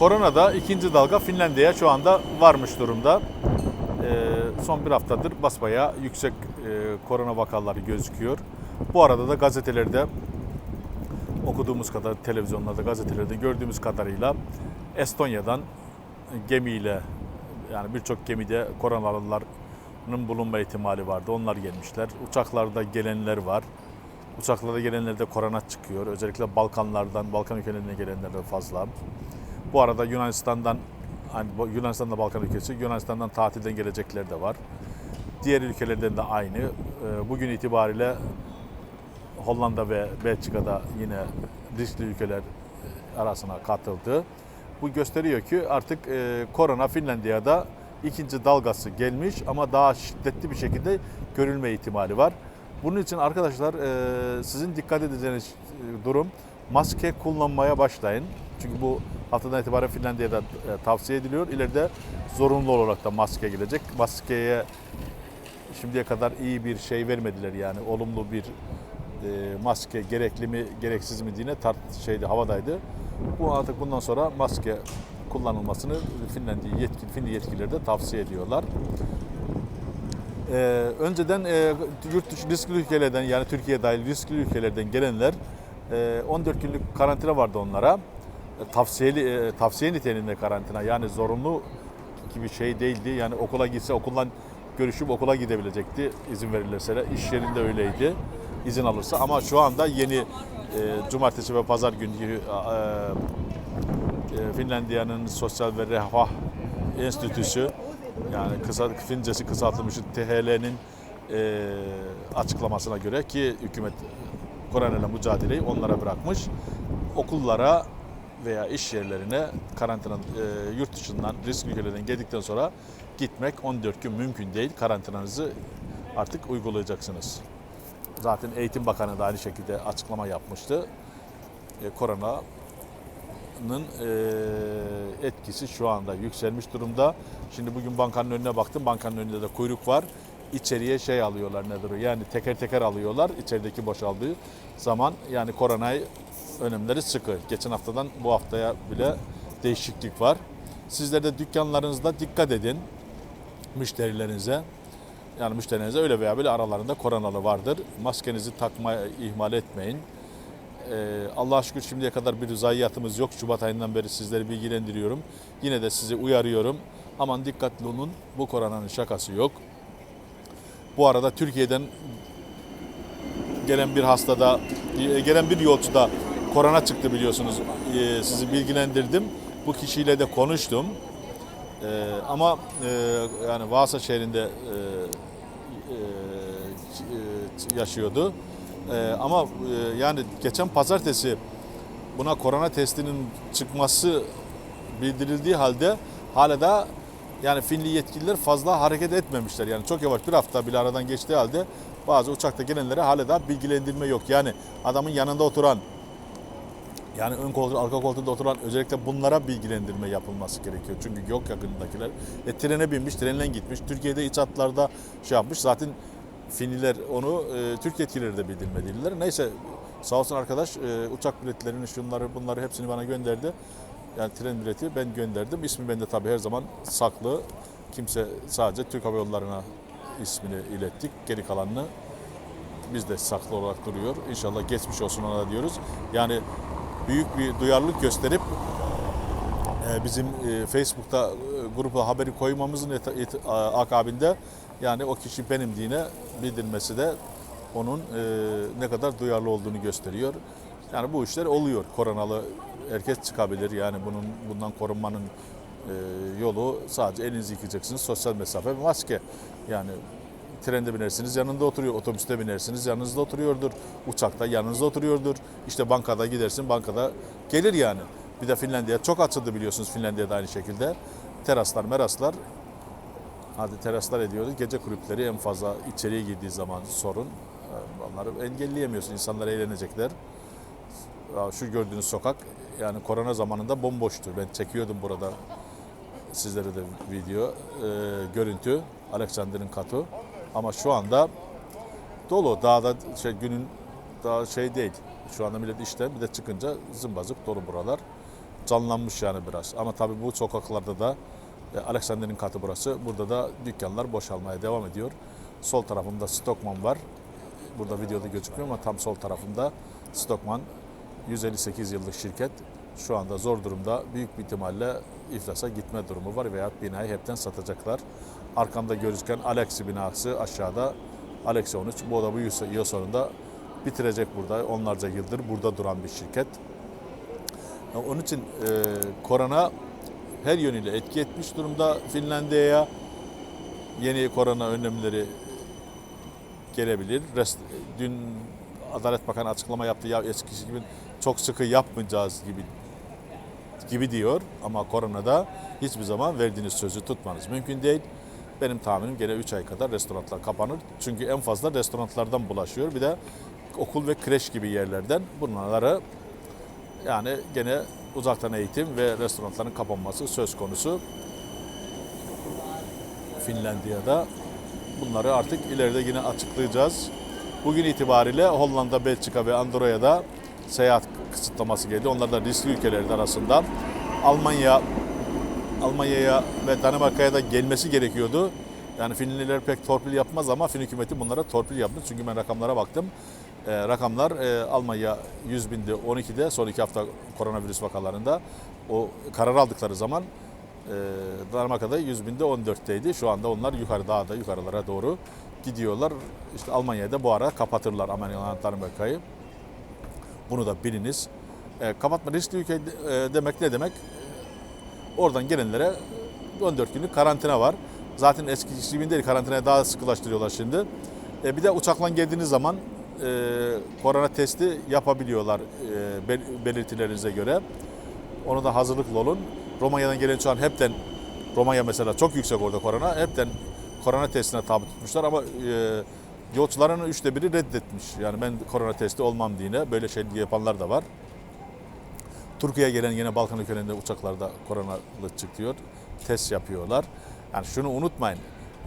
Koronada ikinci dalga Finlandiya'ya şu anda varmış durumda. Ee, son bir haftadır basbaya yüksek e, korona vakaları gözüküyor. Bu arada da gazetelerde okuduğumuz kadar televizyonlarda, gazetelerde gördüğümüz kadarıyla Estonya'dan gemiyle yani birçok gemide koronalıların bulunma ihtimali vardı. Onlar gelmişler. Uçaklarda gelenler var. Uçaklarda gelenlerde korona çıkıyor. Özellikle Balkanlardan, Balkan ülkelerinden gelenler de fazla. Bu arada Yunanistan'dan hani bu- Yunanistan da Balkan ülkesi. Yunanistan'dan tatilden gelecekler de var. Diğer ülkelerden de aynı. Ee, Bugün itibariyle Hollanda ve Belçika'da yine riskli ülkeler e, arasına katıldı. Bu gösteriyor ki artık e, korona Finlandiya'da ikinci dalgası gelmiş ama daha şiddetli bir şekilde görülme ihtimali var. Bunun için arkadaşlar e, sizin dikkat edeceğiniz durum maske kullanmaya başlayın. Çünkü bu haftadan itibaren Finlandiya'da e, tavsiye ediliyor. İleride zorunlu olarak da maske gelecek. Maskeye şimdiye kadar iyi bir şey vermediler yani olumlu bir e, maske gerekli mi gereksiz mi diye tart şeydi havadaydı. Bu artık bundan sonra maske kullanılmasını Finlandiya yetkili Finli yetkilileri de tavsiye ediyorlar. Ee, önceden e, yurt dışı riskli ülkelerden yani Türkiye dahil riskli ülkelerden gelenler e, 14 günlük karantina vardı onlara. Tavsiyeli e, tavsiye niteliğinde karantina yani zorunlu gibi şey değildi. Yani okula gitse okuldan görüşüp okula gidebilecekti izin verilirse. İş yerinde öyleydi izin alırsa ama şu anda yeni e, cumartesi ve pazar günü e, e, Finlandiya'nın Sosyal ve Refah Enstitüsü yani kısa Fincesi kısaltılmış THL'nin e, açıklamasına göre ki hükümet koronayla mücadeleyi onlara bırakmış. Okullara veya iş yerlerine karantina e, yurt dışından risk ülkelerden geldikten sonra gitmek 14 gün mümkün değil. Karantinanızı artık uygulayacaksınız. Zaten Eğitim Bakanı da aynı şekilde açıklama yapmıştı. E, koronanın e, etkisi şu anda yükselmiş durumda. Şimdi bugün bankanın önüne baktım. Bankanın önünde de kuyruk var. İçeriye şey alıyorlar nedir o? Yani teker teker alıyorlar. içerideki boşaldığı zaman yani koronayı önlemleri sıkı. Geçen haftadan bu haftaya bile değişiklik var. Sizler de dükkanlarınızda dikkat edin müşterilerinize. Yani müşterilerinize öyle veya böyle aralarında koronalı vardır. Maskenizi takmaya ihmal etmeyin. Ee, Allah'a şükür şimdiye kadar bir zayiatımız yok. Şubat ayından beri sizleri bilgilendiriyorum. Yine de sizi uyarıyorum. Aman dikkatli olun. Bu koronanın şakası yok. Bu arada Türkiye'den gelen bir hastada, gelen bir yolcuda korona çıktı biliyorsunuz. Ee, Sizi bilgilendirdim. Bu kişiyle de konuştum. Ee, ama e, yani Vasa şehrinde e, e, yaşıyordu. E, ama e, yani geçen pazartesi buna korona testinin çıkması bildirildiği halde hala da yani Finli yetkililer fazla hareket etmemişler. Yani çok yavaş bir hafta bile aradan geçtiği halde bazı uçakta gelenlere hala da bilgilendirme yok. Yani adamın yanında oturan yani ön koltuğu, arka koltuğunda oturan özellikle bunlara bilgilendirme yapılması gerekiyor. Çünkü yok yakınındakiler. E, trene binmiş, trenle gitmiş. Türkiye'de iç hatlarda şey yapmış. Zaten Finliler onu e, Türk yetkilileri de bildirmediler. Neyse sağ olsun arkadaş e, uçak biletlerini şunları bunları hepsini bana gönderdi. Yani tren bileti ben gönderdim. İsmi bende tabii her zaman saklı. Kimse sadece Türk Hava Yolları'na ismini ilettik. Geri kalanını biz de saklı olarak duruyor. İnşallah geçmiş olsun ona diyoruz. Yani büyük bir duyarlılık gösterip e, bizim e, Facebook'ta e, grupa haberi koymamızın akabinde yani o kişi benim dine bildirmesi de onun ne kadar duyarlı olduğunu gösteriyor. Yani bu işler oluyor. Koronalı herkes çıkabilir. Yani bunun bundan korunmanın yolu sadece elinizi yıkayacaksınız. Sosyal mesafe maske. Yani trende binersiniz yanında oturuyor, otobüste binersiniz yanınızda oturuyordur, uçakta yanınızda oturuyordur. İşte bankada gidersin bankada gelir yani. Bir de Finlandiya çok açıldı biliyorsunuz Finlandiya'da aynı şekilde. Teraslar, meraslar hadi teraslar ediyoruz. Gece kulüpleri en fazla içeriye girdiği zaman sorun. Ee, Onları engelleyemiyorsun. İnsanlar eğlenecekler. Şu gördüğünüz sokak yani korona zamanında bomboştu. Ben çekiyordum burada sizlere de video, e, görüntü. Alexander'ın katı. Ama şu anda dolu. Dağda şey, günün daha şey değil. Şu anda millet işte bir de çıkınca zımbazık dolu buralar. canlanmış yani biraz. Ama tabii bu sokaklarda da e, Alexander'in katı burası. Burada da dükkanlar boşalmaya devam ediyor. Sol tarafımda Stockman var. Burada videoda gözükmüyor ama tam sol tarafımda Stockman 158 yıllık şirket şu anda zor durumda. Büyük bir ihtimalle iflasa gitme durumu var veya binayı hepten satacaklar. Arkamda gözüken Alexi binası aşağıda Alexi 13. Bu da bu yıl sonunda bitirecek burada. Onlarca yıldır burada duran bir şirket. Onun için e, korona her yönüyle etki etmiş durumda Finlandiya'ya. Yeni korona önlemleri gelebilir. Rest, dün Adalet Bakanı açıklama yaptı ya eskisi gibi çok sıkı yapmayacağız gibi gibi diyor ama koronada hiçbir zaman verdiğiniz sözü tutmanız mümkün değil. Benim tahminim gene 3 ay kadar restoranlar kapanır. Çünkü en fazla restoranlardan bulaşıyor. Bir de okul ve kreş gibi yerlerden bunları yani gene uzaktan eğitim ve restoranların kapanması söz konusu. Finlandiya'da bunları artık ileride yine açıklayacağız. Bugün itibariyle Hollanda, Belçika ve Andorra'ya da seyahat kısıtlaması geldi. Onlar da riskli ülkeler arasında. Almanya, Almanya'ya ve Danimarka'ya da gelmesi gerekiyordu. Yani Finliler pek torpil yapmaz ama Fin hükümeti bunlara torpil yaptı. Çünkü ben rakamlara baktım. Ee, rakamlar e, Almanya 100 binde 12'de son iki hafta koronavirüs vakalarında o karar aldıkları zaman e, Danimarka'da 100 binde 14'teydi. Şu anda onlar yukarı daha da yukarılara doğru gidiyorlar. İşte Almanya'da bu ara kapatırlar Almanya'dan Danimarka'yı. Bunu da biliniz. E, kapatma riskli ülke e, demek ne demek? Oradan gelenlere 14 günlük karantina var. Zaten eskisi gibi değil karantinayı daha sıkılaştırıyorlar şimdi. E, bir de uçakla geldiğiniz zaman e, korona testi yapabiliyorlar e, bel- belirtilerinize göre. Onu da hazırlıklı olun. Romanya'dan gelen şu an hepten Romanya mesela çok yüksek orada korona. Hepten korona testine tabi tutmuşlar ama e, yolcuların üçte biri reddetmiş. Yani ben korona testi olmam diye böyle şey yapanlar da var. Türkiye'ye gelen yine Balkan ülkelerinde uçaklarda koronalı çıkıyor. Test yapıyorlar. Yani şunu unutmayın.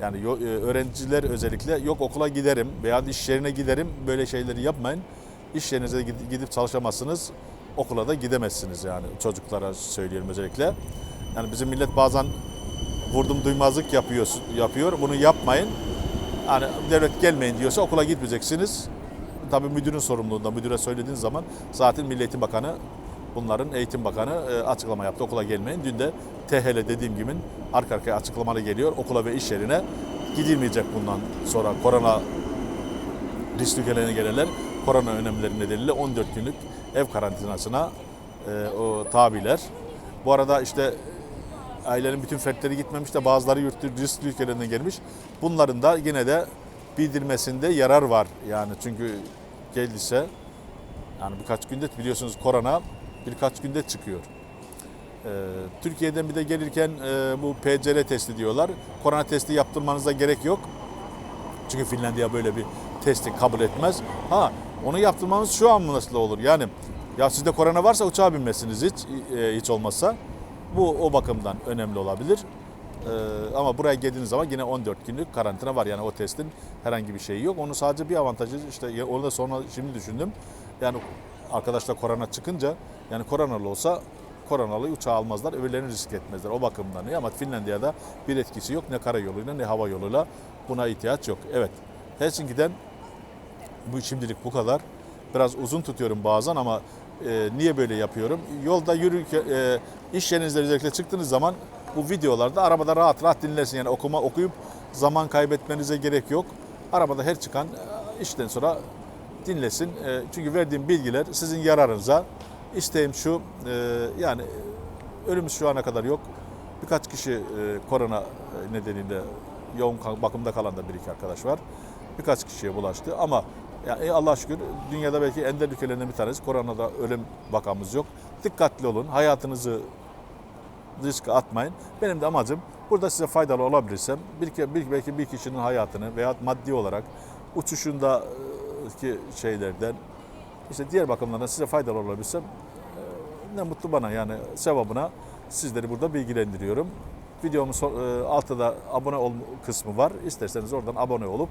Yani e, öğrenciler özellikle yok okula giderim veya iş yerine giderim böyle şeyleri yapmayın. İş yerinize gid- gidip çalışamazsınız. Okula da gidemezsiniz yani çocuklara söylüyorum özellikle. Yani bizim millet bazen vurdum duymazlık yapıyor, yapıyor. Bunu yapmayın. Yani devlet gelmeyin diyorsa okula gitmeyeceksiniz. Tabii müdürün sorumluluğunda müdüre söylediğiniz zaman zaten Milli Eğitim Bakanı bunların Eğitim Bakanı e, açıklama yaptı okula gelmeyin. Dün de THL dediğim gibi arka arkaya açıklamalar geliyor. Okula ve iş yerine gidilmeyecek bundan sonra korona riskli ülkelerine gelenler korona önemleri nedeniyle 14 günlük ev karantinasına e, o tabiler. Bu arada işte ailenin bütün fertleri gitmemiş de bazıları yurt riskli ülkelerinden gelmiş. Bunların da yine de bildirmesinde yarar var. Yani çünkü geldiyse yani birkaç günde biliyorsunuz korona birkaç günde çıkıyor. Ee, Türkiye'den bir de gelirken e, bu PCR testi diyorlar. Korona testi yaptırmanıza gerek yok. Çünkü Finlandiya böyle bir testi kabul etmez. Ha onu yaptırmanız şu an nasıl olur? Yani ya sizde korona varsa uçağa binmezsiniz hiç e, hiç olmazsa. Bu o bakımdan önemli olabilir. Ee, ama buraya geldiğiniz zaman yine 14 günlük karantina var. Yani o testin herhangi bir şeyi yok. Onun sadece bir avantajı işte onu da sonra şimdi düşündüm. Yani arkadaşlar korona çıkınca yani koronalı olsa koronalı uçağa almazlar. Öbürlerini risk etmezler. O bakımdan iyi ama Finlandiya'da bir etkisi yok. Ne karayoluyla ne hava yoluyla buna ihtiyaç yok. Evet. Helsinki'den bu şimdilik bu kadar. Biraz uzun tutuyorum bazen ama e, niye böyle yapıyorum? Yolda yürürken, e, iş yerinizde özellikle çıktığınız zaman bu videolarda arabada rahat rahat dinlersin. Yani okuma okuyup zaman kaybetmenize gerek yok. Arabada her çıkan e, işten sonra dinlesin. E, çünkü verdiğim bilgiler sizin yararınıza. İsteğim şu, e, yani ölümümüz şu ana kadar yok. Birkaç kişi e, korona nedeniyle yoğun bakımda kalan da bir iki arkadaş var. Birkaç kişiye bulaştı ama yani Allah şükür dünyada belki ender ülkelerinden bir tanesi. Koronada ölüm vakamız yok. Dikkatli olun. Hayatınızı riske atmayın. Benim de amacım burada size faydalı olabilirsem bir, bir belki bir kişinin hayatını veya maddi olarak uçuşundaki şeylerden işte diğer bakımlardan size faydalı olabilsem e, ne mutlu bana yani sevabına sizleri burada bilgilendiriyorum. Videomun so- e, altta da abone ol kısmı var. İsterseniz oradan abone olup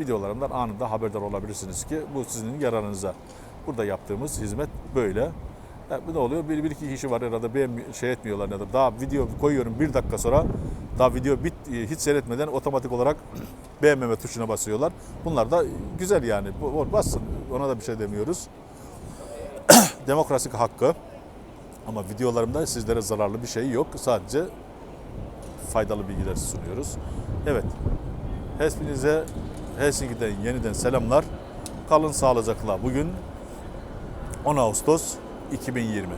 videolarımdan anında haberdar olabilirsiniz ki bu sizin yararınıza. Burada yaptığımız hizmet böyle. Ya, bu ne oluyor? Bir, bir iki kişi var herhalde beğenmi şey etmiyorlar ya da daha video koyuyorum bir dakika sonra daha video bit e, hiç seyretmeden otomatik olarak beğenmeme tuşuna basıyorlar. Bunlar da güzel yani. Bu- Bassın. Ona da bir şey demiyoruz. Demokrasi hakkı. Ama videolarımda sizlere zararlı bir şey yok. Sadece faydalı bilgiler sunuyoruz. Evet. Hepinize Helsinki'den yeniden selamlar. Kalın sağlıcakla. Bugün 10 Ağustos 2020.